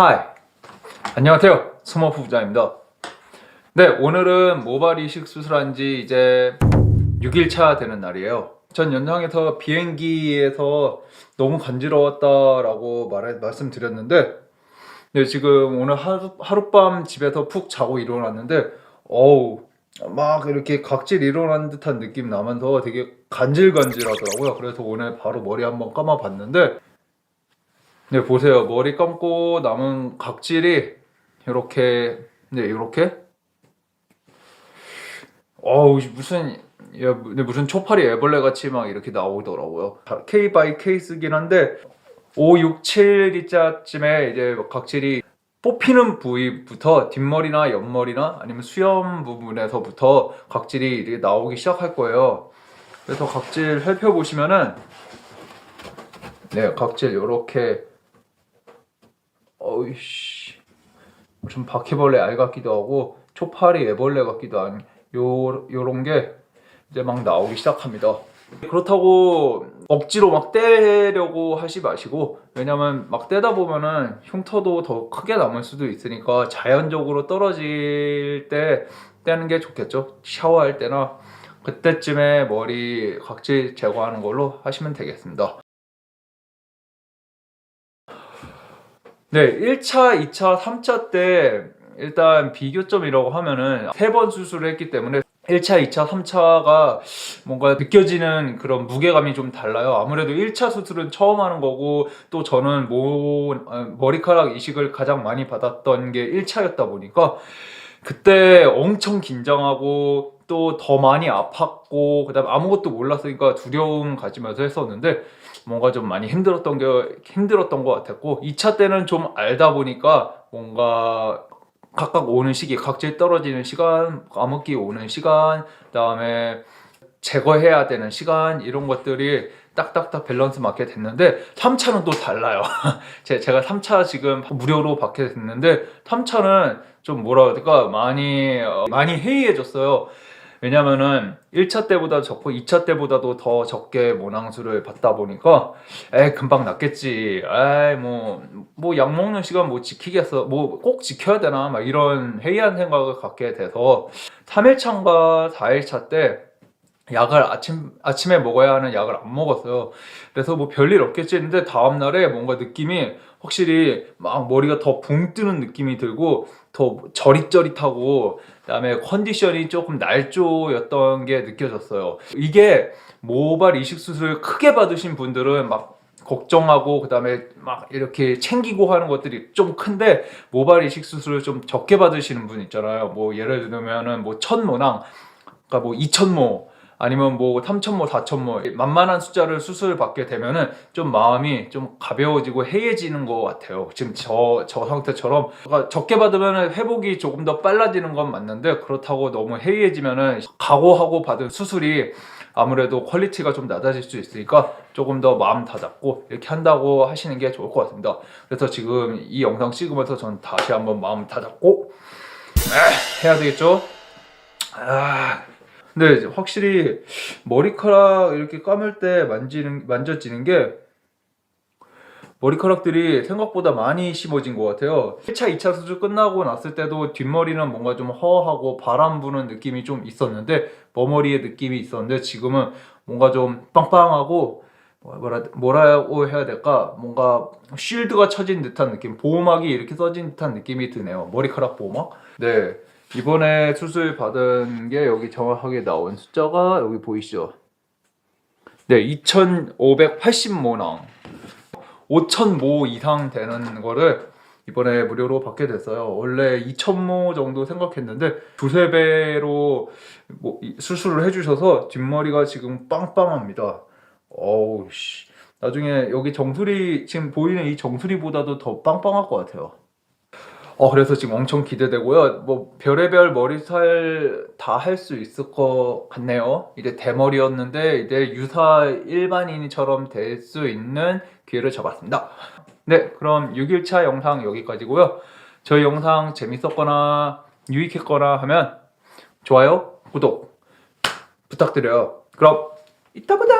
하이 안녕하세요. 스머프 부자입니다. 네 오늘은 모발 이식 수술한 지 이제 6일차 되는 날이에요. 전 연상에서 비행기에서 너무 간지러웠다라고 말, 말씀드렸는데 네, 지금 오늘 하루, 하룻밤 집에서 푹 자고 일어났는데 어우 막 이렇게 각질 일어난 듯한 느낌 나면서 되게 간질간질하더라고요. 그래서 오늘 바로 머리 한번 감아 봤는데 네, 보세요. 머리 감고 남은 각질이 이렇게, 네, 이렇게. 어우, 무슨, 야, 네, 무슨 초파리 애벌레 같이 막 이렇게 나오더라고요. K 바이 케이스긴 한데, 5, 6, 7일자쯤에 이제 각질이 뽑히는 부위부터 뒷머리나 옆머리나 아니면 수염 부분에서부터 각질이 이렇게 나오기 시작할 거예요. 그래서 각질 살펴보시면은, 네, 각질 이렇게 어이씨. 무슨 바퀴벌레 알 같기도 하고 초파리 애벌레 같기도 한 요, 요런 게 이제 막 나오기 시작합니다. 그렇다고 억지로 막 떼려고 하지 마시고 왜냐면 막 떼다 보면은 흉터도 더 크게 남을 수도 있으니까 자연적으로 떨어질 때 떼는 게 좋겠죠. 샤워할 때나 그때쯤에 머리 각질 제거하는 걸로 하시면 되겠습니다 네, 1차, 2차, 3차 때 일단 비교점이라고 하면은 세 번 수술을 했기 때문에 1차, 2차, 3차가 뭔가 느껴지는 그런 무게감이 좀 달라요. 아무래도 1차 수술은 처음 하는 거고 또 저는 모, 어, 머리카락 이식을 가장 많이 받았던 게 1차였다 보니까 그때 엄청 긴장하고 또 더 많이 아팠고 그다음에 아무것도 몰랐으니까 두려움 가지면서 했었는데 뭔가 좀 많이 힘들었던 게 힘들었던 것 같았고 2차 때는 좀 알다 보니까 뭔가 각각 오는 시기 각질 떨어지는 시간 까먹기 오는 시간 그다음에 제거해야 되는 시간 이런 것들이 딱딱딱 밸런스 맞게 됐는데 3차는 또 달라요. 제- 제가 3차 지금 무료로 받게 됐는데 3차는 좀 뭐라 해야 될까? 많이 어, 많이 해이해졌어요. 왜냐면은 1차 때보다 적고 2차 때보다도 더 적게 모낭수를 받다 보니까 에 금방 낫겠지. 에이 뭐뭐 약 먹는 시간 뭐 지키겠어. 뭐 꼭 지켜야 되나? 막 이런 해이한 생각을 갖게 돼서 3일차인가 4일차 때 약을 아침 아침에 먹어야 하는 약을 안 먹었어요. 그래서 뭐 별일 없겠지 했는데 다음 날에 뭔가 느낌이 확실히 막 머리가 더 붕 뜨는 느낌이 들고 더 저릿저릿하고 그다음에 컨디션이 조금 날조였던 게 느껴졌어요. 이게 모발 이식 수술 크게 받으신 분들은 막 걱정하고 그다음에 막 이렇게 챙기고 하는 것들이 좀 큰데 모발 이식 수술을 좀 적게 받으시는 분 있잖아요. 뭐 예를 들면은 뭐 천모낭 그러니까 뭐 2천모 아니면 뭐 3천 모, 4천 모 만만한 숫자를 수술 받게 되면은 좀 마음이 좀 가벼워지고 해이해지는 것 같아요. 지금 저, 저 상태처럼 그러니까 적게 받으면 회복이 조금 더 빨라지는 건 맞는데 그렇다고 너무 해이해지면은 각오하고 받은 수술이 아무래도 퀄리티가 좀 낮아질 수 있으니까 조금 더 마음 다잡고 이렇게 한다고 하시는 게 좋을 것 같습니다. 그래서 지금 이 영상 찍으면서 전 다시 한번 마음 다잡고 에, 해야 되겠죠? 아, 근데 확실히 머리카락 이렇게 감을 때 만지는 만져지는 게 머리카락들이 생각보다 많이 심어진 것 같아요. 1차, 2차 수술 끝나고 났을 때도 뒷머리는 뭔가 좀 허하고 바람 부는 느낌이 좀 있었는데 머머리의 느낌이 있었는데 지금은 뭔가 좀 빵빵하고 뭐라, 뭐라고 해야 될까? 뭔가 쉴드가 쳐진 듯한 느낌 보호막이 이렇게 써진 듯한 느낌이 드네요. 머리카락 보호막? 네 이번에 수술 받은 게 여기 정확하게 나온 숫자가 여기 보이시죠 네 2580모낭 5,000모 이상 되는 거를 이번에 무료로 받게 됐어요. 원래 2,000모 정도 생각했는데 두세 배로 뭐 이- 수술을 해주셔서 뒷머리가 지금 빵빵합니다. 어우 씨. 나중에 여기 정수리 지금 보이는 이 정수리보다도 더 빵빵할 것 같아요. 어 그래서 지금 엄청 기대되고요. 뭐 별의별 머리살 다 할 수 있을 것 같네요. 이제 대머리였는데 이제 유사 일반인처럼 될 수 있는 기회를 잡았습니다. 네, 그럼 6일차 영상 여기까지고요. 저희 영상 재밌었거나 유익했거나 하면 좋아요, 구독 부탁드려요. 그럼 이따 보자.